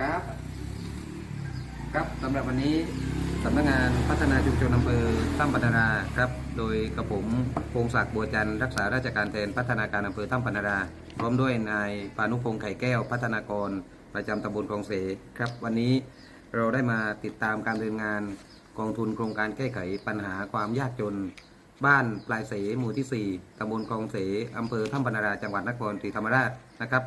ครับ ครับสำหรับวันนี้สำนักงานพัฒนาชุมชนอำเภอถ้ำพัฒนาครับ โดยกระผมพงศักดิ์บัวจันทร์รักษาราชการแทนพัฒนาการอำเภอถ้ำพัฒนาราพร้อมด้วยนายปานุพงศ์ไข่แก้ว พัฒนากร ประจำตำบลคลองเสครับ วันนี้เราได้มาติดตามการดำเนินงานกองทุนโครงการแก้ไขปัญหาความยากจน บ้านปลายเสหมู่ที่ 4ตำบลคลองเสอำเภอถ้ำพัฒนาราจังหวัดนครศรีธรรมราชนะครับ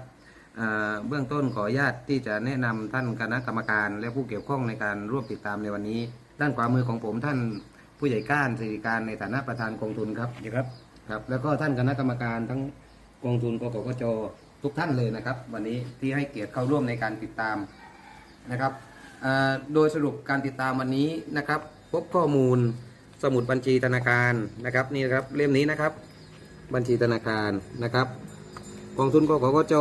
เอ่อเบื้องต้นขออนุญาตที่จะแนะนำท่านคณะกรรมการ และผู้เกี่ยวข้องในการร่วมติดตามในวันนี้ ด้านขวามือของผมท่านผู้ใหญ่ก้านสิริการในฐานะประธานกองทุนครับครับครับ แล้วก็ท่านคณะกรรมการทั้งกองทุนกกกจทุกท่านเลยนะครับ วันนี้ที่ให้เกียรติเข้าร่วมในการติดตามนะครับเอ่อโดยสรุปการติดตามวันนี้นะครับ พบข้อมูลสมุดบัญชีธนาคารนะครับนี่นะครับเล่มนี้นะครับ บัญชีธนาคารนะครับ กองทุนกกกจ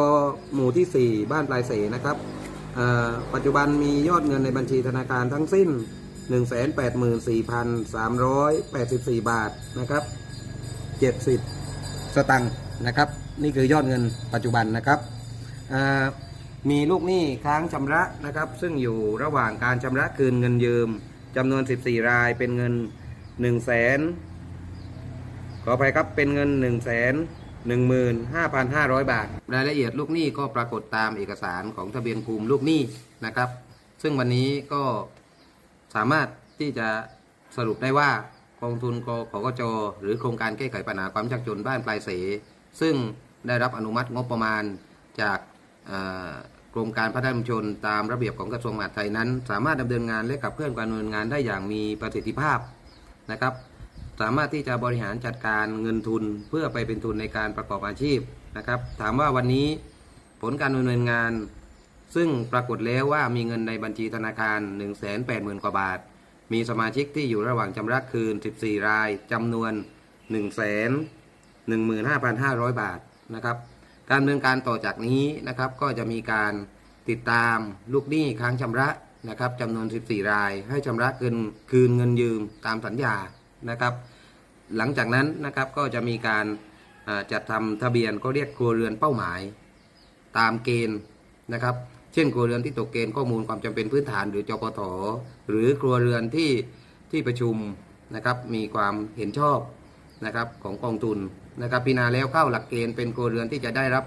หมู่ที่ 4 บ้านปลายเสนะครับปัจจุบันมียอดเงินในบัญชีธนาคารทั้งสิ้น 184,384 บาทนะครับ70 สตังค์นะครับ นี่คือยอดเงินปัจจุบันนะครับมีลูกหนี้ค้างชำระนะครับ ซึ่งอยู่ระหว่างการชำระคืนเงินยืมจำนวน 14 รายเป็นเงิน 1 0 0 0 0แสนขออภัยครับเป็นเงิน1 1 5 5 0 0 บาท รายละเอียดลูกหนี้ก็ปรากฏตามเอกสารของทะเบียนภูมิลูกหนี้นะครับ ซึ่งวันนี้ก็สามารถที่จะสรุปได้ว่ากองทุนกขกจหรือโครงการแก้ไขปัญหาความยากจนบ้านปลายเส ซึ่งได้รับอนุมัติงบประมาณจากกรมการพัฒนาชุมชนตามระเบียบของกระทรวงมหาดไทยนั้น สามารถดำเนินงานและขับเคลื่อนการดำเนินงานได้อย่างมีประสิทธิภาพนะครับ สามารถที่จะบริหารจัดการเงินทุนเพื่อไปเป็นทุนในการประกอบอาชีพนะครับ ถามว่าวันนี้ผลการดำเนินงาน ซึ่งปรากฏแล้วว่ามีเงินในบัญชีธนาคาร 1 8 0 0 0 0 กว่าบาท มีสมาชิกที่อยู่ระหว่างชำระคืน 14 รายจำนวน 1 1 5 5 0 0 บาทนะครับ การดำเนินการต่อจากนี้นะครับก็จะมีการติดตามลูกหนี้ค้างชำระนะครับจำนวน 14 ราย ให้ชำระคืนคืนเงินยืมตามสัญญา นะครับ หลังจากนั้นนะครับก็จะมีการจัดทำทะเบียนก็เรียกครัวเรือนเป้าหมาย ตามเกณฑ์นะครับ เช่นครัวเรือนที่ตกเกณฑ์ข้อมูลความจำเป็นพื้นฐานหรือจปทหรือครัวเรือนที่ที่ประชุมนะครับมีความเห็นชอบนะครับของกองทุนนะครับพิจารณาแล้วเข้าหลักเกณฑ์เป็นครัวเรือนที่จะได้รับ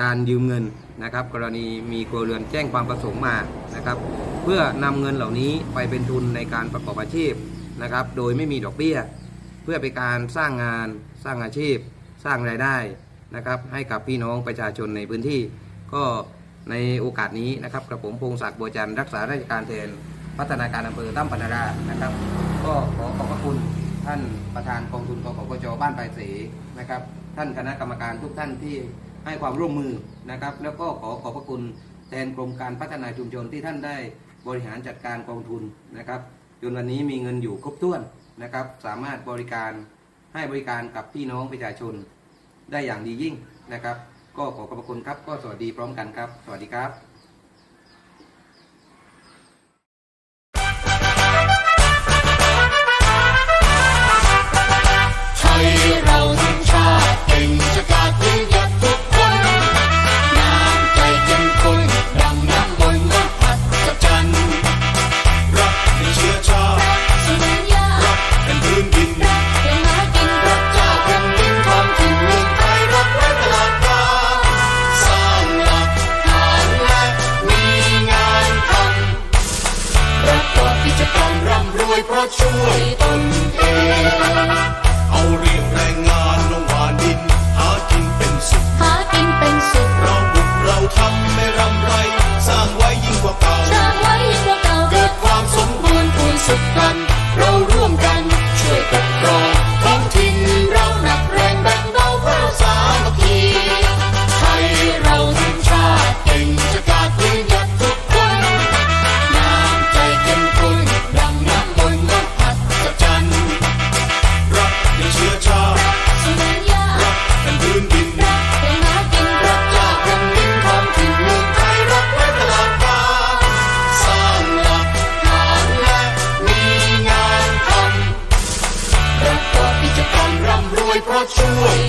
การยืมเงินนะครับ กรณีมีครัวเรือนแจ้งความประสงค์มานะครับ เพื่อนำเงินเหล่านี้ไปเป็นทุนในการประกอบอาชีพ นะครับ โดยไม่มีดอกเบี้ย เพื่อเป็นการสร้างงานสร้างอาชีพ สร้างรายได้นะครับ ให้กับพี่น้องประชาชนในพื้นที่ ก็ในโอกาสนี้นะครับกระผมพงศักดิ์บัวจันทร์รักษาราชการแทนพัฒนาการอำเภอตั้มปนารานะครับ ก็ขอขอบพระคุณท่านประธานกองทุนกกกจบ้านปลายเสนะครับ ท่านคณะกรรมการทุกท่านที่ให้ความร่วมมือนะครับ แล้วก็ขอขอบพระคุณแทนกรมการพัฒนาชุมชนที่ท่านได้บริหารจัดการกองทุนนะครับ จนวันนี้มีเงินอยู่ครบถ้วนนะครับ สามารถบริการให้บริการกับพี่น้องประชาชนได้อย่างดียิ่งนะครับ ก็ขอขอบพระคุณครับ ก็สวัสดีพร้อมกันครับ สวัสดีครับ วยเพราะช่วยตนเองเอาเรียงแรงงาน ง